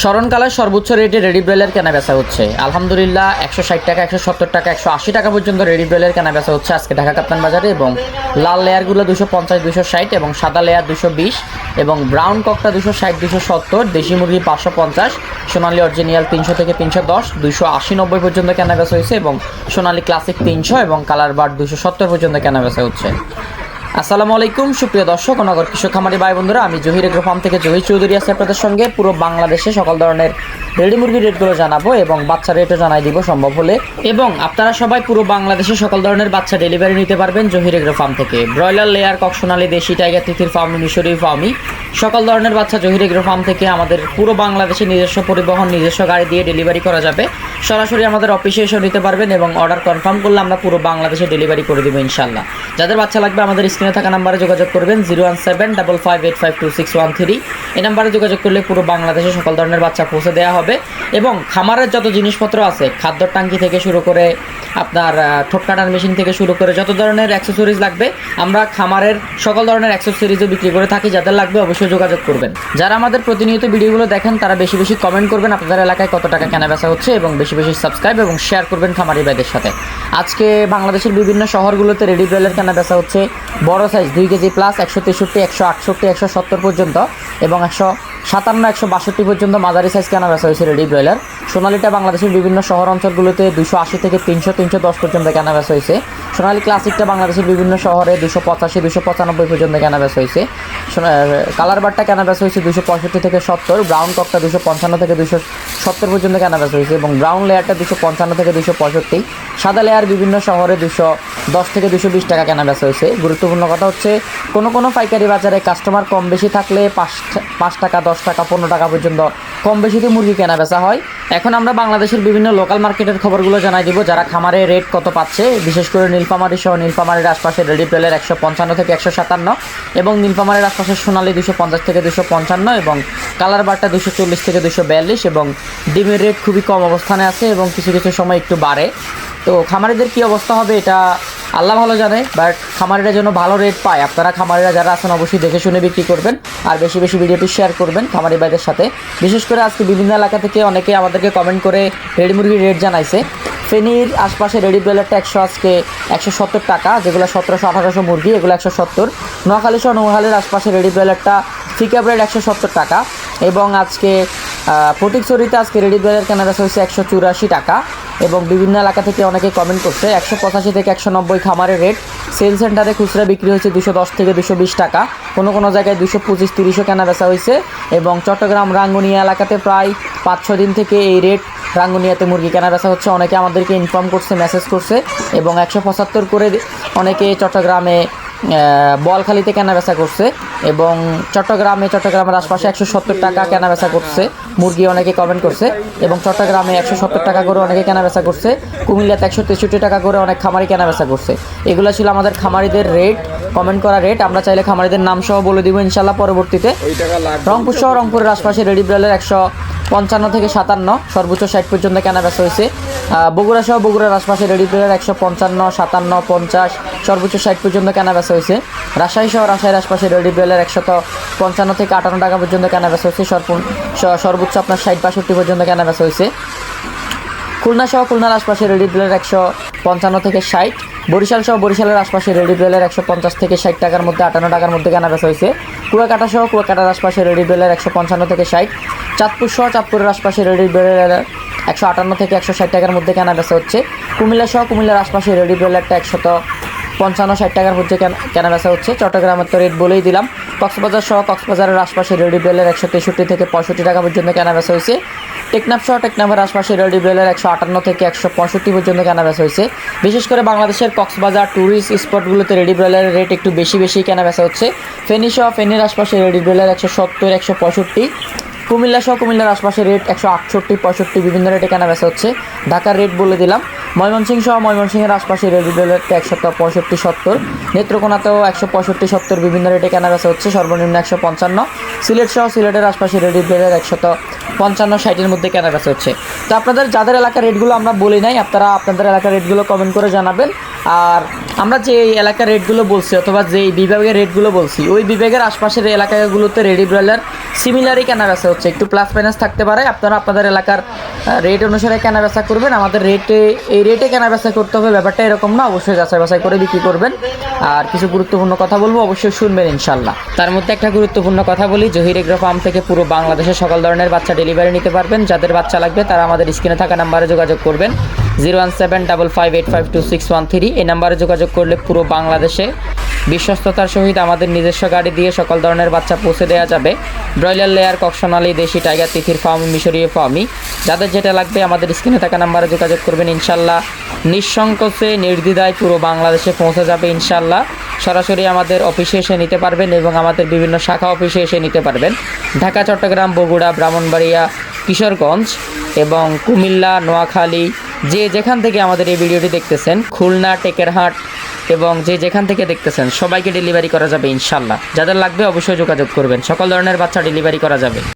স্মরণকালের সর্বোচ্চ রেটে রেডি ব্রেলের কেনা বেচা হচ্ছে। আলহামদুলিল্লাহ, একশো ষাট টাকা, একশো সত্তর টাকা, একশো আশি টাকা পর্যন্ত রেডি ব্রেলের কেনা বেচা হচ্ছে আজকে ঢাকা কাপ্তান বাজারে এবং লাল লেয়ারগুলো দুশো পঞ্চাশ, দুশো ষাট এবং সাদা লেয়ার দুশো বিশ এবং ব্রাউন ককটা দুশো ষাট, দুশো সত্তর, দেশি মুরগি পাঁচশো পঞ্চাশ, সোনালি অরিজিনিয়াল তিনশো থেকে তিনশো দশ, দুশো আশি নব্বই পর্যন্ত কেনা বেচা হয়েছে এবং সোনালি ক্লাসিক তিনশো এবং কালার বার দুশো সত্তর পর্যন্ত কেনা বেচা হচ্ছে। আসসালামু আলাইকুম, সুপ্রিয় দর্শক নগর কৃষক খামারি ভাই বন্ধুরা, আমি জহির এগ্রো ফার্ম থেকে জহির চৌধুরী আছি আপনাদের সঙ্গে। পুরো বাংলাদেশে সকল ধরনের রেডি মুরগির রেটগুলো জানাব এবং বাচ্চা রেটও জানাই দিব সম্ভব হলে। এবং আপনারা সবাই পুরো বাংলাদেশে সকল ধরনের বাচ্চা ডেলিভারি নিতে পারবেন জহির এগ্রো ফার্ম থেকে। ব্রয়লার লেয়ার, ককসোনালি, দেশি টাইগার তিথির ফার্ম, মিশরি ফার্মই সকল ধরনের বাচ্চা জহির এগ্রো ফার্ম থেকে আমাদের পুরো বাংলাদেশে নিজস্ব পরিবহন, নিজস্ব গাড়ি দিয়ে ডেলিভারি করা যাবে। সরাসরি আমাদের অফিসে এসে নিতে পারবেন এবং অর্ডার কনফার্ম করলে আমরা পুরো বাংলাদেশে ডেলিভারি করে দেবো ইনশাল্লাহ যাদের বাচ্চা লাগবে আমাদের স্ক্রিনে থাকা নাম্বারে যোগাযোগ করবেন zero one seven double five eight five two six one three এই নাম্বারে যোগাযোগ করলে পুরো বাংলাদেশে সকল ধরনের বাচ্চা পৌঁছে দেওয়া হবে এবং খামারের যত জিনিসপত্র আছে খাদ্যর টাঙ্কি থেকে শুরু করে আপনার ঠোঁট কাটার মেশিন থেকে শুরু করে যত ধরনের অ্যাক্সেসরিজ লাগবে, আমরা খামারের সকল ধরনের অ্যাক্সেসরিজও বিক্রি করে থাকি। যাদের লাগবে অবশ্যই যোগাযোগ করবেন। যারা আমাদের প্রতিনিয়ত ভিডিওগুলো দেখেন, তারা বেশি বেশি কমেন্ট করবেন আপনাদের এলাকায় কত টাকা কেনা বেচা হচ্ছে এবং বেশি বেশি বেশি সাবস্ক্রাইব এবং শেয়ার করবেন খামারি ভাইদের সাথে। আজকে বাংলাদেশের বিভিন্ন শহরগুলোতে রেডি ব্রেলের কেনা বেচা হচ্ছে বড় সাইজ দুই কেজি প্লাস একশো তেষট্টি, একশো আটষট্টি, একশো সত্তর পর্যন্ত এবং একশো সাতান্ন, একশো বাষট্টি পর্যন্ত মাঝারি সাইজ কেনা বেচা হয়েছে রেডি ব্রয়লার সোনালিটা বাংলাদেশের বিভিন্ন শহর অঞ্চলগুলোতে দুশো আশি থেকে তিনশো তিনশো দশ পর্যন্ত কেনা বেচা হয়েছে। সোনালি ক্লাসিকটা বাংলাদেশের বিভিন্ন শহরে দুশো পঁচাশি দুশো পঁচানব্বই পর্যন্ত কেনা বেচা হয়েছে। কালার বারটা কেনা বেচা হয়েছে? দুশো পঁয়ষট্টি থেকে সত্তর ব্রাউন টকটা দুশো পঞ্চান্ন থেকে দুশো সত্তর পর্যন্ত কেনা বেচা হয়েছে? এবং ব্রাউন লেয়ারটা দুশো পঞ্চান্ন থেকে দুশো পঁয়ষট্টি, সাদা লেয়ার বিভিন্ন শহরে দুশো দশ থেকে দুশো বিশ টাকা কেনা বেচা হয়েছে? গুরুত্বপূর্ণ কথা হচ্ছে, কোনো কোনো পাইকারি বাজারে কাস্টমার কম বেশি থাকলে পাঁচ পাঁচ টাকা, দশ টাকা, পনেরো টাকা পর্যন্ত কম বেশিতে মুরগি কেনা বেচা হয়। এখন আমরা বাংলাদেশের বিভিন্ন লোকাল মার্কেটের খবরগুলো জানাই দিব, যারা খামারে রেট কত পাচ্ছে। বিশেষ করে নীলফামারি সহ নীলফামারির আশপাশে রেডি প্লেলের একশো পঞ্চান্ন থেকে একশো সাতান্ন এবং নীলফামারির আশপাশে সোনালি দুশো পঞ্চাশ থেকে দুশো পঞ্চান্ন এবং কালার বারটা দুশো চল্লিশ থেকে দুশো বিয়াল্লিশ এবং ডিমের রেট খুবই কম অবস্থানে আছে এবং কিছু কিছু সময় একটু বাড়ে। তো খামারিদের কি অবস্থা হবে এটা আল্লাহ ভালো জানে বাট খামারিরা যেন ভালো রেট পায়। আপনারা খামারিরা যারা আছেন, অবশ্যই দেখে শুনে বিক্রি করবেন, আর বেশি বেশি ভিডিওটি শেয়ার করবেন খামারি ভাইদের সাথে। বিশেষ করে আজকে বিভিন্ন এলাকা থেকে অনেকে আমাদেরকে কমেন্ট করে রেডি মুরগির রেট জানাইছে। ফেনীর আশপাশে রেডি ব্রয়লারটা একশো আজকে একশো সত্তর টাকা, যেগুলো সতেরোশো, আঠারোশো মুরগি, এগুলো একশো সত্তর। নোয়াখালী সহ নোয়াখালীর আশপাশে রেডি ব্রয়লারটা ফিকা ব্রেড একশো সত্তর টাকা, এবং আজকে ফটিকছড়িতে আজকে রেডি ব্রয়লার কেনা বেচা হচ্ছে একশো চুরাশি টাকা। এবং বিভিন্ন এলাকা থেকে অনেকে কমেন্ট করছে। একশো পঁচাশি থেকে একশো নব্বই খামারের রেট সেল সেন্টারে খুচরা বিক্রি হয়েছে দুশো দশ থেকে দুশো বিশ টাকা। কোনো কোনো জায়গায় দুশো পঁচিশ, তিরিশও কেনা বেচা হয়েছে এবং চট্টগ্রাম, রাঙ্গুনিয়া এলাকাতে প্রায় পাঁচ ছ দিন থেকে এই রেট রাঙ্গুনিয়াতে মুরগি কেনা বেচা হচ্ছে। অনেকে আমাদেরকে ইনফর্ম করছে মেসেজ করছে এবং একশো পঁচাত্তর করে অনেকে চট্টগ্রামে বলখালিতে কেনা বেচা করছে এবং চট্টগ্রামে, চট্টগ্রামের আশপাশে একশো সত্তর টাকা কেনা বেচা করছে। মুরগি অনেকে কমেন্ট করছে এবং চট্টগ্রামে একশো সত্তর টাকা করে অনেকে কেনা বেচা করছে। কুমিল্লাতে একশো তেষট্টি টাকা করে অনেক খামারি কেনা বেচা করছে। এগুলো ছিল আমাদের খামারিদের রেট কমেন্ট করা রেট আমরা চাইলে খামারিদের নাম সহ বলে দিব ইনশাল্লাহ পরবর্তীতে। রংপুর সহ রংপুরের আশপাশে রেডি ব্রেলের একশো পঞ্চান্ন থেকে সাতান্ন, সর্বোচ্চ ষাট পর্যন্ত কেনা বেচা হয়েছে। বগুড়া সহ বগুড়ার আশপাশে রেডি প্লেয়ার একশো পঞ্চান্ন, সাতান্ন, পঞ্চাশ, সর্বোচ্চ ষাট পর্যন্ত কেনা বেচা হয়েছে। রাজশাহী সহ রাজশাহীর আশপাশে রেডি প্লেয়ার একশত পঞ্চান্ন থেকে আটান্ন টাকা পর্যন্ত কেনা বেচা হয়েছে। সর্ব- সর্বোচ্চ আপনার ষাট বাষট্টি পর্যন্ত কেনা বেচা হয়েছে। খুলনা সহ খুলনার আশপাশে রেডি প্লেয়ার একশো পঞ্চান্ন থেকে ষাট। বরিশাল সহ বরিশালের আশপাশে রেডি প্লেয়ার একশো পঞ্চাশ থেকে ষাট টাকার মধ্যে আটান্ন টাকার মধ্যে কেনা বেচা হয়েছে। কুয়াকাটা সহ কুয়াকাটার আশপাশে রেডি প্লেয়ার একশো পঞ্চান্ন থেকে ষাট। চাঁদপুর সহ চাঁদপুরের আশপাশে রেডি প্লেয়ার একশো আটান্ন থেকে একশো ষাট টাকার মধ্যে কেনা বেচা হচ্ছে। কুমিল্লা সহ কুমিল্লার আশপাশে রেডি প্লেয়ারটা একশত পঞ্চান্ন ষাট টাকার মধ্যে কেন- বেচা হচ্ছে। চট্টগ্রামের তো রেট বলেই দিলাম। কক্সবাজার সহ কক্সবাজারের আশপাশে রেডি বেলের একশো তেষট্টি থেকে পঁয়ষট্টি টাকা পর্যন্ত কেনা বেচা হয়েছে। টেকনাফ সহ টেকনাফের আশপাশে রেডি বেলের একশো আটান্ন থেকে একশো পঁয়ষট্টি পর্যন্ত কেনা বেচা হয়েছে। বিশেষ করে বাংলাদেশের কক্সবাজার ট্যুরিস্ট স্পটগুলোতে রেডি বেলের রেট একটু বেশি বেশি কেনা বেচা হচ্ছে। ফেনী সহ ফেনীর আশপাশে রেডি বেলের একশো সত্তর, একশো পঁয়ষট্টি কুমিল্লা সহ কুমিল্লার আশপাশে রেট একশো আটষট্টি, পঁয়ষট্টি বিভিন্ন রেটে কেনা বেচা হচ্ছে। ঢাকার রেট বলে দিলাম। ময়মনসিংহ সহ ময়মনসিংহের আশপাশে রেট রেটটা একশো পঁয়ষট্টি সত্তর, নেত্রকোনাতেও একশো পঁয়ষট্টি সত্তর বিভিন্ন রেটে কেনা বেচা হচ্ছে, সর্বনিম্ন একশো পঞ্চান্ন। সিলেট সহ সিলেটের আশপাশে রেডি বেলের একশত পঞ্চান্ন ষাটের মধ্যে কেনা বেচা হচ্ছে। তো আপনাদের যাদের এলাকার রেটগুলো আমরা বলি নাই, আপনারা আপনাদের এলাকার রেটগুলো কমেন্ট করে জানাবেন। আর আমরা যে এলাকার রেটগুলো বলছি অথবা যে বিভাগের রেটগুলো বলছি, ওই বিভাগের আশপাশের এলাকাগুলোতে রেডি ব্রয়লার সিমিলারই কেনা বেচা হচ্ছে। একটু প্লাস মাইনাস থাকতে পারে, আপনারা আপনাদের এলাকার রেট অনুসারে কেনা বেচা করবেন। আমাদের রেটে এই রেটে কেনা বেচা করতে হবে, ব্যাপারটা এরকম না, অবশ্যই যাচাই বাছাই করে বিক্রি করবেন। আর কিছু গুরুত্বপূর্ণ কথা বলব, অবশ্যই শুনবেন ইনশাল্লাহ তার মধ্যে একটা গুরুত্বপূর্ণ কথা বলি জহির এগ্রো ফার্ম থেকে পুরো বাংলাদেশে সকল ধরনের বাচ্চা ডেলিভারি নিতে পারবেন। যাদের বাচ্চা লাগবে, তারা আমাদের স্ক্রিনে থাকা নাম্বারে যোগাযোগ করবেন। Zero one seven double five eight five two six one three, এই নাম্বারে যোগাযোগ করলে পুরো বাংলাদেশে বিশ্বস্ততার সহিত আমাদের নিজস্ব গাড়ি দিয়ে সকল ধরনের বাচ্চা পৌঁছে দেওয়া যাবে। ব্রয়লার লেয়ার ককশনালি দেশি টাইগার, তিথির ফার্ম, মিশরীয় ফার্মই। যাদের যেটা লাগবে আমাদের স্ক্রিনে থাকা নাম্বারে যোগাযোগ করবেন ইনশাল্লাহ। নিঃসংকোচে, নির্দ্বিধায় পুরো বাংলাদেশে পৌঁছে যাবে ইনশাল্লাহ। সরাসরি আমাদের অফিসে এসে নিতে পারবেন এবং আমাদের বিভিন্ন শাখা অফিসে এসে নিতে পারবেন। ঢাকা, চট্টগ্রাম, বগুড়া, ব্রাহ্মণবাড়িয়া, কিশোরগঞ্জ এবং কুমিল্লা, নোয়াখালী, যে যেখান থেকে আমাদের এই ভিডিওটি দেখতেছেন, খুলনা, টেকেরহাট এবং যে যেখান থেকে দেখতেছেন, সবাইকে ডেলিভারি করা যাবে ইনশাল্লাহ। যাদের লাগবে অবশ্যই যোগাযোগ করবেন। সকল ধরনের বাচ্চা ডেলিভারি করা যাবে।